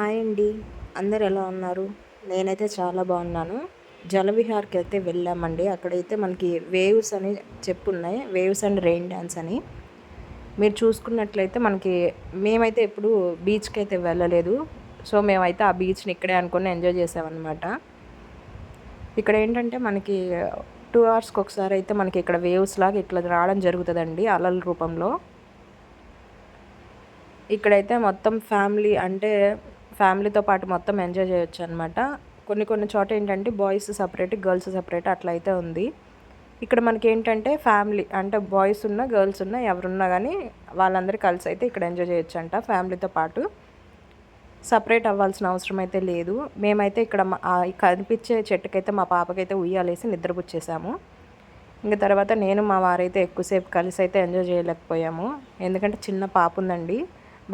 Hi అండి. అందరు ఎలా ఉన్నారు? నేనైతే చాలా బాగున్నాను. జలవిహార్కి అయితే వెళ్ళామండి. అక్కడైతే మనకి వేవ్స్ అని చెప్పున్నాయి. వేవ్స్ అండ్ రెయిన్ డ్యాన్స్ అని. మీరు చూసుకున్నట్లయితే మనకి మేమైతే ఎప్పుడు బీచ్కి అయితే వెళ్ళలేదు. సో మేమైతే ఆ బీచ్ని ఇక్కడే అనుకుని ఎంజాయ్ చేసామన్నమాట. ఇక్కడ ఏంటంటే మనకి టూ అవర్స్కి ఒకసారి అయితే మనకి ఇక్కడ వేవ్స్ లాగా ఇట్లా రావడం జరుగుతుందండి అలల రూపంలో. ఇక్కడైతే మొత్తం ఫ్యామిలీ అంటే ఫ్యామిలీతో పాటు మొత్తం ఎంజాయ్ చేయొచ్చు అనమాట కొన్ని కొన్ని చోట ఏంటంటే బాయ్స్ సపరేట్ గర్ల్స్ సపరేట్ అట్లా అయితే ఉంది. ఇక్కడ మనకి ఏంటంటే ఫ్యామిలీ అంటే బాయ్స్ ఉన్న గర్ల్స్ ఉన్న ఎవరున్నా కానీ వాళ్ళందరూ కలిసి అయితే ఇక్కడ ఎంజాయ్ చేయొచ్చు అంట ఫ్యామిలీతో పాటు. సపరేట్ అవ్వాల్సిన అవసరం అయితే లేదు. మేమైతే ఇక్కడ కనిపించే చెట్టుకైతే మా పాపకైతే ఉయ్యాలేసి నిద్రపుచ్చేసాము. ఇంకా తర్వాత నేను మా వారైతే ఎక్కువసేపు కలిసి అయితే ఎంజాయ్ చేయలేకపోయాము. ఎందుకంటే చిన్న పాప ఉందండి.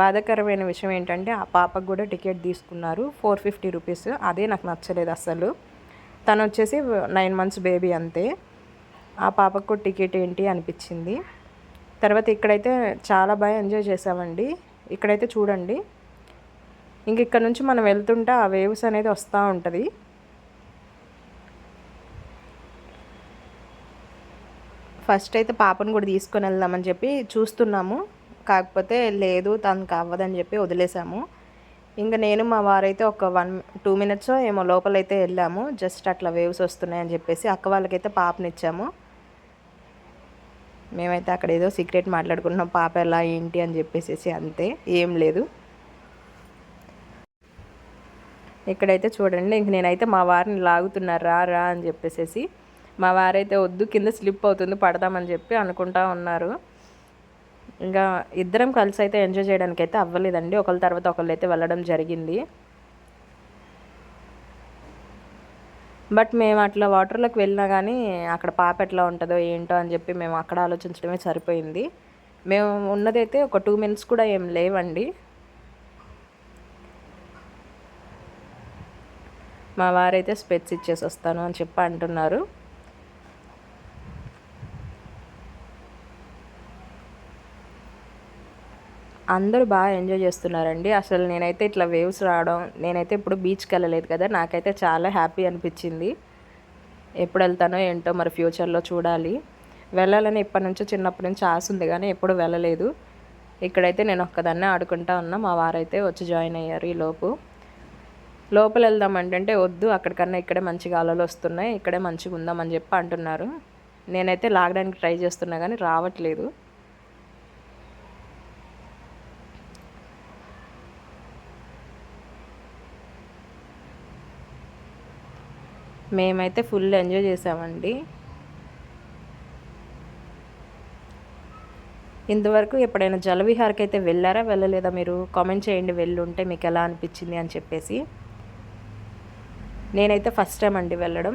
బాధాకరమైన విషయం ఏంటంటే ఆ పాపకు కూడా టికెట్ తీసుకున్నారు. Four fifty rupees. అదే నాకు నచ్చలేదు అసలు. తను వచ్చేసి నైన్ మంత్స్ బేబీ అంతే. ఆ పాపకు టికెట్ ఏంటి అనిపించింది. తర్వాత ఇక్కడైతే చాలా బాగా ఎంజాయ్ చేసామండి ఇక్కడైతే చూడండి. ఇంక ఇక్కడ నుంచి మనం వెళ్తుంటే ఆ వేవ్స్ అనేది వస్తూ ఉంటుంది. ఫస్ట్ అయితే పాపను కూడా తీసుకొని వెళ్దామని చెప్పి చూస్తున్నాము. కాకపోతే లేదు తనకు అవ్వదని చెప్పి వదిలేసాము. ఇంకా నేను మా వారైతే ఒక వన్ టూ మినిట్స్ ఏమో లోపలైతే వెళ్ళాము. జస్ట్ అట్లా వేవ్స్ వస్తున్నాయని చెప్పేసి అక్క వాళ్ళకైతే పాపనిచ్చాము. మేమైతే అక్కడ ఏదో సీక్రెట్ మాట్లాడుకుంటున్నాం పాప ఎలా ఏంటి అని చెప్పేసి అంతే ఏం లేదు. ఇక్కడైతే చూడండి ఇంక నేనైతే మా వారిని లాగుతున్నారు రా రా అని చెప్పేసి మా వారైతే వద్దు కింద స్లిప్ అవుతుంది పడదామని చెప్పి అనుకుంటా ఉన్నారు. ఇంకా ఇద్దరం కలిసి అయితే ఎంజాయ్ చేయడానికి అయితే అవ్వలేదండి. ఒకళ్ళ తర్వాత ఒకళ్ళు అయితే వెళ్ళడం జరిగింది. బట్ మేము అట్లా వాటర్లోకి వెళ్ళినా కానీ అక్కడ పాప ఎట్లా ఉంటుందో ఏంటో అని చెప్పి మేము అక్కడ ఆలోచించడమే సరిపోయింది. మేము ఉన్నదైతే ఒక టూ మినిట్స్ కూడా ఏం లేవండి. మా వారైతే స్పెట్స్ ఇచ్చేసి వస్తాను అని చెప్పి అంటున్నారు. అందరూ బాగా ఎంజాయ్ చేస్తున్నారండి. అసలు నేనైతే ఇట్లా వేవ్స్ రావడం నేనైతే ఇప్పుడు బీచ్కి వెళ్ళలేదు కదా నాకైతే చాలా హ్యాపీ అనిపించింది. ఎప్పుడు వెళ్తానో ఏంటో మరి ఫ్యూచర్లో చూడాలి. వెళ్ళాలని ఇప్పటి నుంచో చిన్నప్పటి నుంచి ఆశ ఉంది కానీ ఎప్పుడు వెళ్ళలేదు. ఇక్కడైతే నేను ఒక్కదాన్నే ఆడుకుంటా ఉన్నా మా వారైతే వచ్చి జాయిన్ అయ్యారు ఈ లోపు. లోపల వెళ్దామంటే వద్దు అక్కడికన్నా ఇక్కడే మంచిగా అలలు వస్తున్నాయి ఇక్కడే మంచిగా ఉందామని చెప్పి అంటున్నారు. నేనైతే లాగడానికి ట్రై చేస్తున్నా కానీ రావట్లేదు. మేమైతే ఫుల్ ఎంజాయ్ చేసామండి. ఇంతవరకు ఎప్పుడైనా జలవిహార్కి అయితే వెళ్ళారా వెళ్ళలేదా మీరు? కామెంట్ చేయండి వెళ్ళుంటే మీకు ఎలా అనిపించింది అని చెప్పేసి. నేనైతే ఫస్ట్ టైం అండి వెళ్ళడం.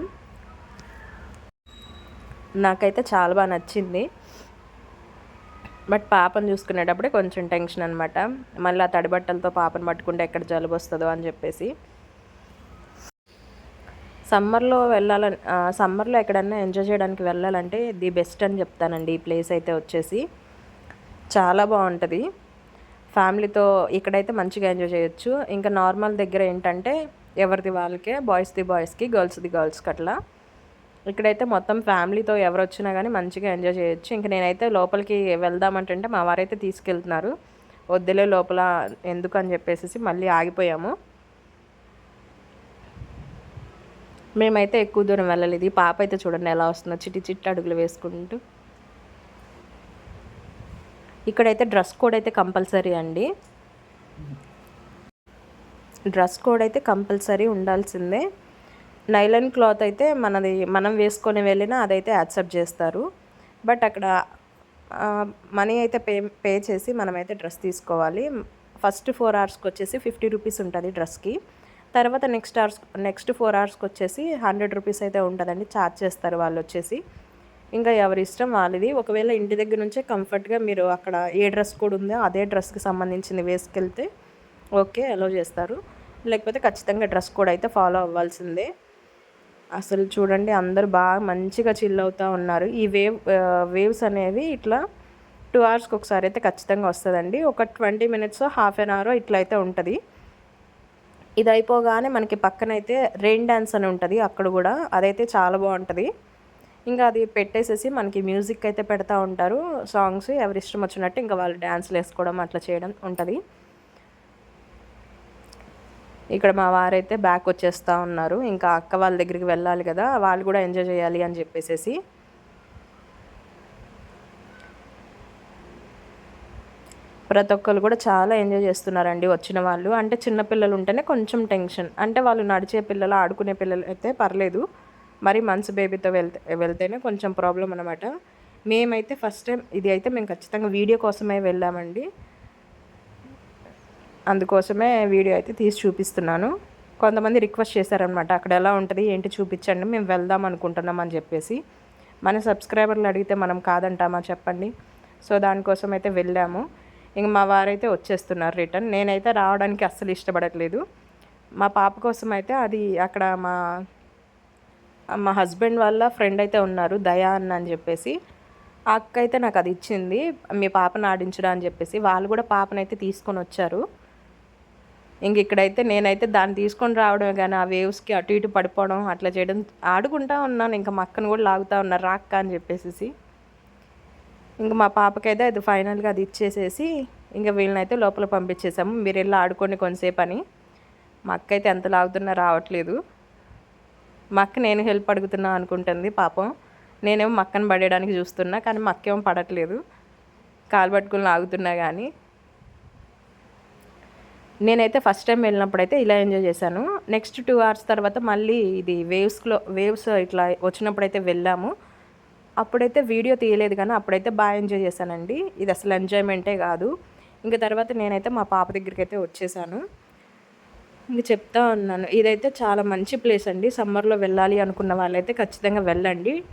నాకైతే చాలా బాగా నచ్చింది. బట్ పాపను చూసుకునేటప్పుడే కొంచెం టెన్షన్ అనమాట మళ్ళీ ఆ తడి బట్టలతో పాపను పట్టుకుంటే ఎక్కడ జలుబు వస్తుందో అని చెప్పేసి. సమ్మర్లో వెళ్ళాలని సమ్మర్లో ఎక్కడన్నా ఎంజాయ్ చేయడానికి వెళ్ళాలంటే ది బెస్ట్ అని చెప్తానండి ఈ ప్లేస్ అయితే వచ్చేసి. చాలా బాగుంటుంది. ఫ్యామిలీతో ఇక్కడైతే మంచిగా ఎంజాయ్ చేయొచ్చు. ఇంకా నార్మల్ దగ్గర ఏంటంటే ఎవరిది వాళ్ళకే బాయ్స్ది బాయ్స్కి గర్ల్స్ది గర్ల్స్కి అట్లా. ఇక్కడైతే మొత్తం ఫ్యామిలీతో ఎవరు వచ్చినా కానీ మంచిగా ఎంజాయ్ చేయొచ్చు. ఇంకా నేనైతే లోపలికి వెళ్దామంటే మా వారైతే తీసుకెళ్తున్నారు. వద్దులే లోపల ఎందుకు అని చెప్పేసి మళ్ళీ ఆగిపోయాము. మేమైతే ఎక్కువ దూరం వెళ్ళలేదు. ఈ పాప అయితే చూడండి ఎలా వస్తుందో చిట్టి చిట్టి అడుగులు వేసుకుంటూ. ఇక్కడైతే డ్రెస్ కోడ్ అయితే కంపల్సరీ అండి. డ్రెస్ కోడ్ అయితే కంపల్సరీ ఉండాల్సిందే. నైలన్ క్లాత్ అయితే మనది మనం వేసుకొని వెళ్ళినా అదైతే యాక్సెప్ట్ చేస్తారు. బట్ అక్కడ మనీ అయితే పే పే చేసి మనమైతే డ్రెస్ తీసుకోవాలి. ఫస్ట్ ఫోర్ అవర్స్కి వచ్చేసి ఫిఫ్టీ రూపీస్ ఉంటుంది డ్రెస్కి. తర్వాత నెక్స్ట్ అవర్స్ నెక్స్ట్ ఫోర్ అవర్స్కి వచ్చేసి హండ్రెడ్ రూపీస్ అయితే ఉంటుందండి. ఛార్జ్ చేస్తారు వాళ్ళు వచ్చేసి. ఇంకా ఎవరి ఇష్టం వాళ్ళది. ఒకవేళ ఇంటి దగ్గర నుంచే కంఫర్ట్గా మీరు అక్కడ ఏ డ్రెస్ కూడా ఉందో అదే డ్రెస్కి సంబంధించింది వేసుకెళ్తే ఓకే అలో చేస్తారు. లేకపోతే ఖచ్చితంగా డ్రెస్ కోడ్ అయితే ఫాలో అవ్వాల్సిందే. అసలు చూడండి అందరూ బాగా మంచిగా చిల్ అవుతూ ఉన్నారు. ఈ వేవ్ వేవ్స్ అనేవి ఇట్లా టూ అవర్స్కి ఒకసారి అయితే ఖచ్చితంగా వస్తుందండి. ఒక twenty minutes half an hour ఇట్లా అయితే ఉంటుంది. ఇది అయిపోగానే మనకి పక్కనైతే రెయిన్ డ్యాన్స్ అని ఉంటుంది అక్కడ కూడా అదైతే చాలా బాగుంటుంది. ఇంకా అది పెట్టేసేసి మనకి మ్యూజిక్ అయితే పెడతా ఉంటారు సాంగ్స్ ఎవరి ఇష్టం వచ్చినట్టు ఇంకా వాళ్ళు డ్యాన్స్లు వేసుకోవడం అట్లా చేయడం ఉంటుంది. ఇక్కడ మా వారైతే బ్యాక్ వచ్చేస్తూ ఉన్నారు ఇంకా అక్క వాళ్ళ దగ్గరికి వెళ్ళాలి కదా వాళ్ళు కూడా ఎంజాయ్ చేయాలి అని చెప్పేసి ప్రతి ఒక్కరు కూడా చాలా ఎంజాయ్ చేస్తున్నారండి వచ్చిన వాళ్ళు. అంటే చిన్నపిల్లలు ఉంటేనే కొంచెం టెన్షన్. అంటే వాళ్ళు నడిచే పిల్లలు ఆడుకునే పిల్లలు అయితే పర్లేదు. మరి మంత్స్ బేబీతో వెళ్తే వెళ్తేనే కొంచెం ప్రాబ్లం అనమాట మేమైతే ఫస్ట్ టైం ఇది అయితే మేము ఖచ్చితంగా వీడియో కోసమే వెళ్ళామండి. అందుకోసమే వీడియో అయితే తీసి చూపిస్తున్నాను. కొంతమంది రిక్వెస్ట్ చేశారనమాట అక్కడ ఎలా ఉంటుంది? ఏంటి చూపించండి మేము వెళ్దాం అనుకుంటున్నాం అని చెప్పేసి. మన సబ్స్క్రైబర్లు అడిగితే మనం కాదంటామా చెప్పండి. సో దానికోసం అయితే వెళ్ళాము. ఇంక మా వారైతే వచ్చేస్తున్నారు రిటర్న్. నేనైతే రావడానికి అస్సలు ఇష్టపడట్లేదు. మా పాప కోసం అయితే అది అక్కడ మా మా హస్బెండ్ వాళ్ళ ఫ్రెండ్ అయితే ఉన్నారు దయా అన్న అని చెప్పేసి. ఆ అక్క అయితే నాకు అది ఇచ్చింది మీ పాపను ఆడించడా అని చెప్పేసి. వాళ్ళు కూడా పాపనైతే తీసుకొని వచ్చారు. ఇంక ఇక్కడైతే నేనైతే దాన్ని తీసుకొని రావడమే కానీ ఆ వేవ్స్కి అటు ఇటు పడిపోవడం అట్లా చేయడం ఆడుకుంటా ఉన్నాను. ఇంకా మా అక్కను కూడా లాగుతూ ఉన్నారు రాక్క అని చెప్పేసి ఇంకా మా పాపకైతే అది ఫైనల్గా అది ఇచ్చేసేసి ఇంకా వీళ్ళనైతే లోపల పంపించేసాము. మీరు వెళ్ళి ఆడుకోండి కొంతసేపు అని మా అక్క అయితే ఎంత లాగుతున్నా రావట్లేదు. మా అక్క నేను హెల్ప్ అడుగుతున్నా అనుకుంటుంది పాపం. నేనేమో మక్కను పడేయడానికి చూస్తున్నా కానీ మక్కేమో పడట్లేదు. కాలు పట్టుకుని లాగుతున్నా కానీ. నేనైతే ఫస్ట్ టైం వెళ్ళినప్పుడు అయితే ఇలా ఎంజాయ్ చేశాను. నెక్స్ట్ టూ అవర్స్ తర్వాత మళ్ళీ ఇది వేవ్స్లో వేవ్స్ ఇట్లా వచ్చినప్పుడు అయితే వెళ్ళాము. అప్పుడైతే వీడియో తీయలేదు కానీ అప్పుడైతే బాగా ఎంజాయ్ చేశానండి. ఇది అసలు ఎంజాయ్మెంటే కాదు. ఇంకా తర్వాత నేనైతే మా పాప దగ్గరికి అయితే వచ్చేసాను. ఇంక చెప్తా ఉన్నాను. ఇదైతే చాలా మంచి ప్లేస్ అండి. సమ్మర్లో వెళ్ళాలి అనుకున్న వాళ్ళైతే ఖచ్చితంగా వెళ్ళండి.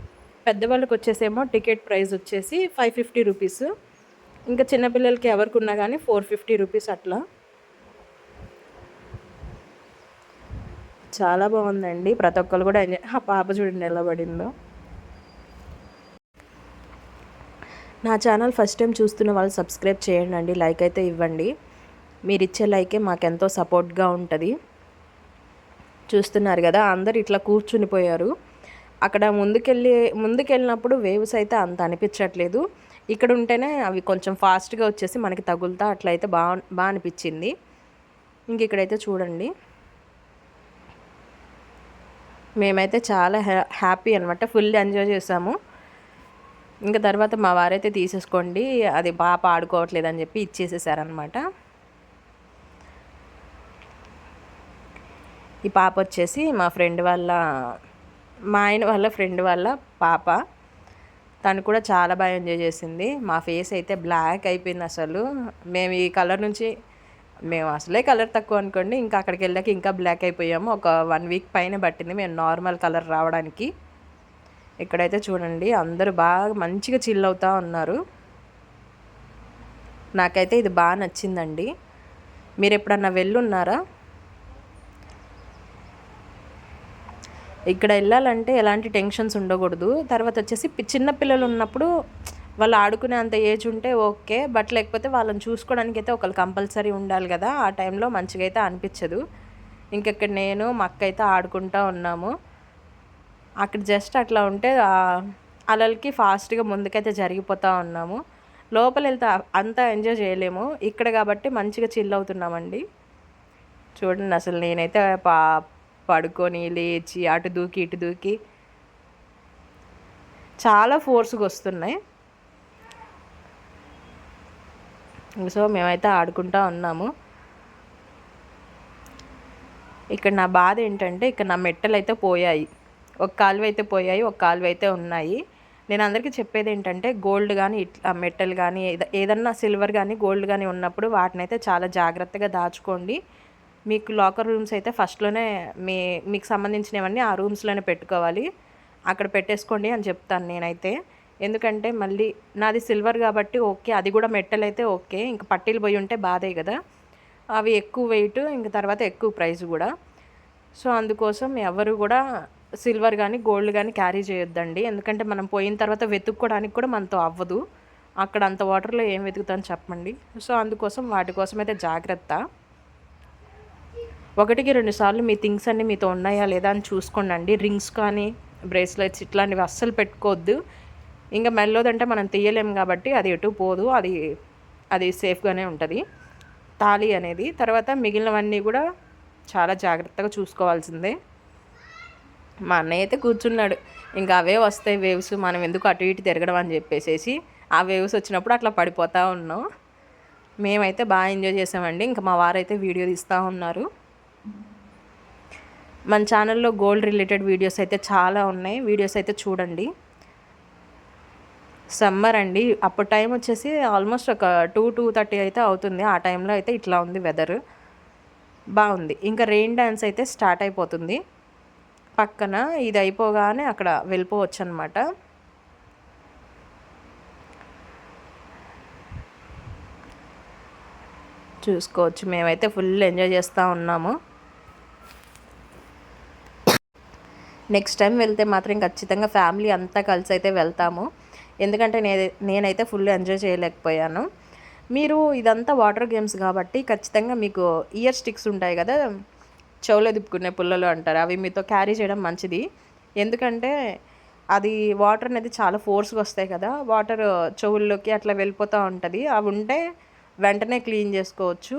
పెద్దవాళ్ళకి వచ్చేసేమో టికెట్ ప్రైస్ వచ్చేసి ఫైవ్ ఫిఫ్టీ రూపీస్. ఇంకా చిన్నపిల్లలకి ఎవరికి ఉన్నా కానీ ఫోర్ ఫిఫ్టీ రూపీస్ అట్లా. చాలా బాగుందండి. ప్రతి ఒక్కరు కూడా ఎంజాయ్ ఆ పాప చూడండి ఎలా పడిందో. నా ఛానల్ ఫస్ట్ టైం చూస్తున్న వాళ్ళు సబ్స్క్రైబ్ చేయండి అండి లైక్ అయితే ఇవ్వండి. మీరు ఇచ్చే లైకే మాకెంతో సపోర్ట్గా ఉంటుంది. చూస్తున్నారు కదా అందరు ఇట్లా కూర్చునిపోయారు. అక్కడ ముందుకెళ్ళి ముందుకెళ్ళినప్పుడు వేవ్స్ అయితే అంత అనిపించట్లేదు. ఇక్కడ ఉంటేనే అవి కొంచెం ఫాస్ట్గా వచ్చేసి మనకి తగులుతా అట్లయితే బాగా బాగా అనిపించింది. ఇంక ఇక్కడైతే చూడండి. మేమైతే చాలా హ్యా హ్యాపీ అనమాట ఫుల్ ఎంజాయ్ చేసాము. ఇంకా తర్వాత మా వారైతే తీసేసుకోండి. అది పాప ఆడుకోవట్లేదు అని చెప్పి ఇచ్చేసేసారనమాట ఈ పాప వచ్చేసి మా ఫ్రెండ్ వాళ్ళ మా ఆయన వాళ్ళ ఫ్రెండ్ వాళ్ళ పాప. తను కూడా చాలా బాగా ఎంజాయ్ చేసింది. మా ఫేస్ అయితే బ్లాక్ అయిపోయింది అసలు. మేము ఈ కలర్ నుంచి మేము అసలే కలర్ తక్కువ అనుకోండి. ఇంకా అక్కడికి వెళ్ళాక ఇంకా బ్లాక్ అయిపోయాము. ఒక వన్ వీక్ పైన పట్టింది. మేము నార్మల్ కలర్ రావడానికి. ఇక్కడైతే చూడండి. అందరూ బాగా మంచిగా చిల్ అవుతూ ఉన్నారు. నాకైతే ఇది బాగా నచ్చిందండి. మీరు ఎప్పుడన్నా వెళ్ళున్నారా? ఇక్కడ వెళ్ళాలంటే ఎలాంటి టెన్షన్స్ ఉండకూడదు. తర్వాత వచ్చేసి చిన్న పిల్లలు ఉన్నప్పుడు వాళ్ళు ఆడుకునే అంత ఏజ్ ఉంటే ఓకే. బట్ లేకపోతే వాళ్ళని చూసుకోవడానికి అయితే ఒకళ్ళు కంపల్సరీ ఉండాలి కదా. ఆ టైంలో మంచిగా అయితే అనిపించదు. ఇంకెక్కడ నేను మా అక్క అయితే ఆడుకుంటూ ఉన్నాము. అక్కడ జస్ట్ అట్లా ఉంటే అలలకి ఫాస్ట్గా ముందుకైతే జరిగిపోతూ ఉన్నాము. లోపల వెళ్తే అంతా ఎంజాయ్ చేయలేము. ఇక్కడ కాబట్టి మంచిగా చిల్ అవుతున్నామండి. చూడండి అసలు నేనైతే పా పడుకొని లేచి అటు దూకి ఇటు దూకి చాలా ఫోర్స్గా వస్తున్నాయి. సో మేమైతే ఆడుకుంటా ఉన్నాము. ఇక్కడ నా బాధ ఏంటంటే ఇక్కడ నా మెట్టలు అయితే పోయాయి. ఒక కాలువ అయితే పోయాయి ఒక కాలువ అయితే ఉన్నాయి. నేను అందరికీ చెప్పేది ఏంటంటే గోల్డ్ కానీ ఇట్లా మెటల్ కానీ ఏదన్నా సిల్వర్ కానీ గోల్డ్ కానీ ఉన్నప్పుడు వాటిని అయితే చాలా జాగ్రత్తగా దాచుకోండి. మీకు లాకర్ రూమ్స్ అయితే ఫస్ట్లోనే మీ మీకు సంబంధించినవన్నీ ఆ రూమ్స్లోనే పెట్టుకోవాలి. అక్కడ పెట్టేసుకోండి అని చెప్తాను నేనైతే. ఎందుకంటే మళ్ళీ నాది సిల్వర్ కాబట్టి ఓకే అది కూడా మెట్టలు అయితే ఓకే ఇంకా పట్టీలు పోయి ఉంటే బాధే కదా. అవి ఎక్కువ వెయిట్ ఇంకా తర్వాత ఎక్కువ ప్రైస్ కూడా. సో అందుకోసం ఎవరు కూడా సిల్వర్ కానీ గోల్డ్ కానీ క్యారీ చేయొద్దండి. ఎందుకంటే మనం పోయిన తర్వాత వెతుక్కోవడానికి కూడా మనతో అవ్వదు. అక్కడ అంత వాటర్లో ఏం వెతుకుతాను చెప్పండి. సో అందుకోసం వాటి కోసం అయితే జాగ్రత్త. ఒకటికి రెండు సార్లు మీ థింగ్స్ అన్నీ మీతో ఉన్నాయా లేదా అని చూసుకోండి రింగ్స్ కానీ బ్రేస్లెట్స్ ఇట్లాంటివి అస్సలు పెట్టుకోవద్దు. ఇంకా మెల్లోదంటే మనం తీయలేము కాబట్టి అది ఎటు పోదు. అది అది సేఫ్గానే ఉంటుంది. తాళి అనేది. తర్వాత మిగిలినవన్నీ కూడా చాలా జాగ్రత్తగా చూసుకోవాల్సిందే. మా అన్నయ్య అయితే కూర్చున్నాడు. ఇంకా అవే వస్తాయి వేవ్స్ మనం ఎందుకు అటు ఇటు తిరగడం అని చెప్పేసి ఆ వేవ్స్ వచ్చినప్పుడు అట్లా పడిపోతూ ఉన్నాం. మేమైతే బాగా ఎంజాయ్ చేసామండి. ఇంకా మా వారైతే వీడియో తీస్తూ ఉన్నారు. మన ఛానల్లో గోల్డ్ రిలేటెడ్ వీడియోస్ అయితే చాలా ఉన్నాయి. వీడియోస్ అయితే చూడండి. సమ్మర్ అండి. అప్పుడు టైం వచ్చేసి ఆల్మోస్ట్ ఒక టూ టూ థర్టీ అయితే అవుతుంది. ఆ టైంలో అయితే ఇట్లా ఉంది వెదర్. బాగుంది. ఇంకా రెయిన్ డ్యాన్స్ అయితే స్టార్ట్ అయిపోతుంది. పక్కన ఇది అయిపోగానే అక్కడ వెళ్ళిపోవచ్చు అనమాట చూసుకోవచ్చు మేమైతే ఫుల్ ఎంజాయ్ చేస్తూ ఉన్నాము. నెక్స్ట్ టైం వెళ్తే మాత్రం ఖచ్చితంగా ఫ్యామిలీ అంతా కలిసి అయితే వెళ్తాము. ఎందుకంటే నే నేనైతే ఫుల్ ఎంజాయ్ చేయలేకపోయాను. మీరు ఇదంతా వాటర్ గేమ్స్ కాబట్టి ఖచ్చితంగా మీకు ఇయర్ స్టిక్స్ ఉంటాయి కదా చెవులో దిప్పుకునే పుల్లలు అంటారు. అవి మీతో క్యారీ చేయడం మంచిది. ఎందుకంటే అది వాటర్ అనేది చాలా ఫోర్స్గా వస్తాయి కదా. వాటర్ చెవుల్లోకి అట్లా వెళ్ళిపోతూ ఉంటుంది. అవి ఉంటే వెంటనే క్లీన్ చేసుకోవచ్చు.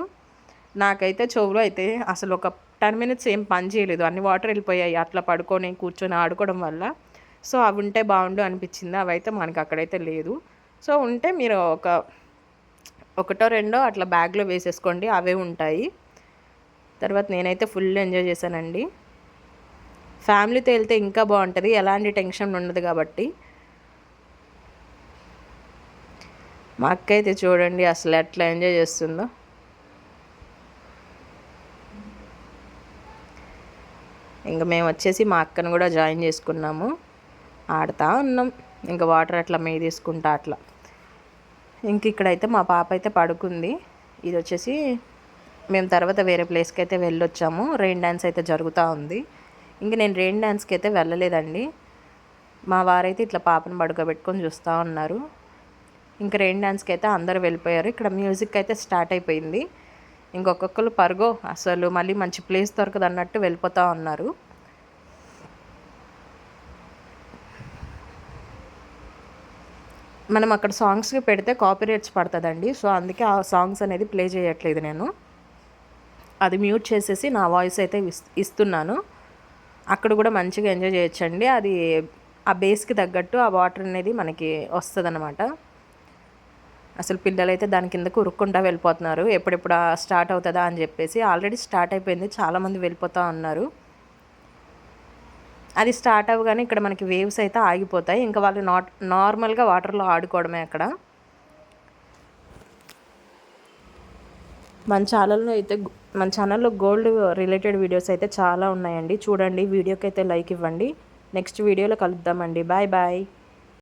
నాకైతే చెవులో అయితే అసలు ఒక టెన్ మినిట్స్ ఏం పని చేయలేదు. అన్ని వాటర్ వెళ్ళిపోయాయి. అట్లా పడుకొని కూర్చొని ఆడుకోవడం వల్ల. సో అవి ఉంటే బాగుండు అనిపించింది. అవి అయితే మనకి అక్కడైతే లేదు. సో ఉంటే మీరు ఒక ఒకటో రెండో అట్లా బ్యాగ్లో వేసేసుకోండి. అవే ఉంటాయి. తర్వాత నేనైతే ఫుల్ ఎంజాయ్ చేశానండి. ఫ్యామిలీతో వెళ్తే ఇంకా బాగుంటుంది ఎలాంటి టెన్షన్ ఉండదు కాబట్టి. మా అక్క అయితే చూడండి అసలు ఎట్లా ఎంజాయ్ చేస్తుందో. ఇంకా మేము వచ్చేసి మా అక్కను కూడా జాయిన్ చేసుకున్నాము. ఆడుతూ ఉన్నాం ఇంకా వాటర్ అట్లా మే తీసుకుంటా అట్లా. ఇంక ఇక్కడైతే మా పాప అయితే పడుకుంది. ఇది వచ్చేసి మేము తర్వాత వేరే ప్లేస్కి అయితే వెళ్ళొచ్చాము. రెయిన్ డ్యాన్స్ అయితే జరుగుతూ ఉంది. ఇంక నేను రెయిన్ డ్యాన్స్కి అయితే వెళ్ళలేదండి. మా వారైతే ఇట్లా పాపను పడుకోబెట్టుకొని చూస్తూ ఉన్నారు. ఇంక రెయిన్ డ్యాన్స్కి అయితే అందరూ వెళ్ళిపోయారు. ఇక్కడ మ్యూజిక్ అయితే స్టార్ట్ అయిపోయింది ఇంకొక్కొక్కరు పరుగో అసలు మళ్ళీ మంచి ప్లేస్ దొరకదు అన్నట్టు వెళ్ళిపోతూ ఉన్నారు. మనం అక్కడ సాంగ్స్కి పెడితే కాపీరేట్స్ పడుతుందండి. సో అందుకే ఆ సాంగ్స్ అనేది ప్లే చేయట్లేదు నేను. అది మ్యూట్ చేసేసి నా వాయిస్ అయితే ఇస్తున్నాను. అక్కడ కూడా మంచిగా ఎంజాయ్ చేయొచ్చండి. అది ఆ బేస్కి తగ్గట్టు ఆ వాటర్ అనేది మనకి వస్తుంది అసలు పిల్లలైతే దాని కిందకు ఉరుక్కుంటా వెళ్ళిపోతున్నారు. ఎప్పుడెప్పుడు స్టార్ట్ అవుతుందా అని చెప్పేసి ఆల్రెడీ స్టార్ట్ అయిపోయింది. చాలామంది వెళ్ళిపోతూ ఉన్నారు. అది స్టార్ట్ అవ్వగానే ఇక్కడ మనకి వేవ్స్ అయితే ఆగిపోతాయి. ఇంకా వాళ్ళు నాట్ నార్మల్గా వాటర్లో ఆడుకోవడమే అక్కడ. మన ఛానల్లో అయితే మన ఛానల్లో గోల్డ్ రిలేటెడ్ వీడియోస్ అయితే చాలా ఉన్నాయండి. చూడండి వీడియోకి అయితే లైక్ ఇవ్వండి. నెక్స్ట్ వీడియోలో కలుద్దామండి. Bye bye.